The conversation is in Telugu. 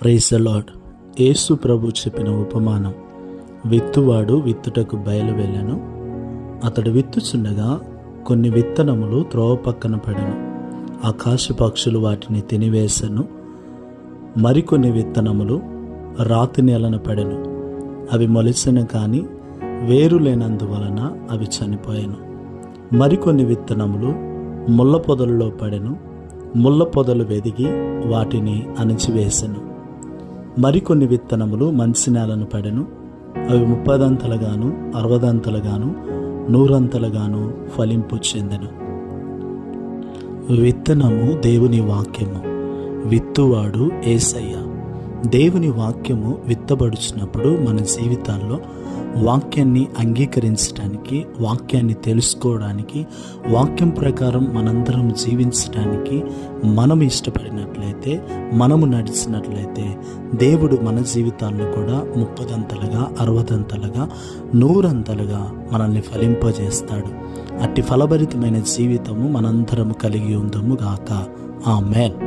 ప్రైజ్ లార్డ్ యేసు ప్రభు చెప్పిన ఉపమానం. విత్తువాడు విత్తుటకు బయలువెళ్ళను. అతడు విత్తుచుండగా కొన్ని విత్తనములు త్రోవ పక్కన పడెను. ఆకాశ పక్షులు వాటిని తినివేశను మరికొన్ని విత్తనములు రాతి నేలను పడెను. అవి మొలిసిన కానీ వేరు లేనందువలన అవి చనిపోయాను. మరికొన్ని విత్తనములు ముళ్ళ పొదలలో పడెను. ముళ్ళ పొదలు వెదిగి వాటిని అణిచివేశను మరికొన్ని విత్తనములు మంచి నేలను పడెను. అవి ముప్పదంతలుగాను అరవదంతలుగాను నూరంతలుగాను ఫలింపు చెందెను. విత్తనము దేవుని వాక్యము. విత్తువాడు ఏసయ్య. దేవుని వాక్యము విత్తబడుచున్నప్పుడు మన జీవితాల్లో వాక్యాన్ని అంగీకరించడానికి వాక్యాన్ని తెలుసుకోవడానికి వాక్యం ప్రకారం మనందరం జీవించడానికి మనం ఇష్టపడినట్లయితే మనము నడిచినట్లయితే దేవుడు మన జీవితాలను కూడా ముప్పదంతలుగా అరవదంతలుగా నూరంతలుగా మనల్ని ఫలింపజేస్తాడు. అట్టి ఫలభరితమైన జీవితము మనందరం కలిగి ఉందము గాక. ఆమెన్.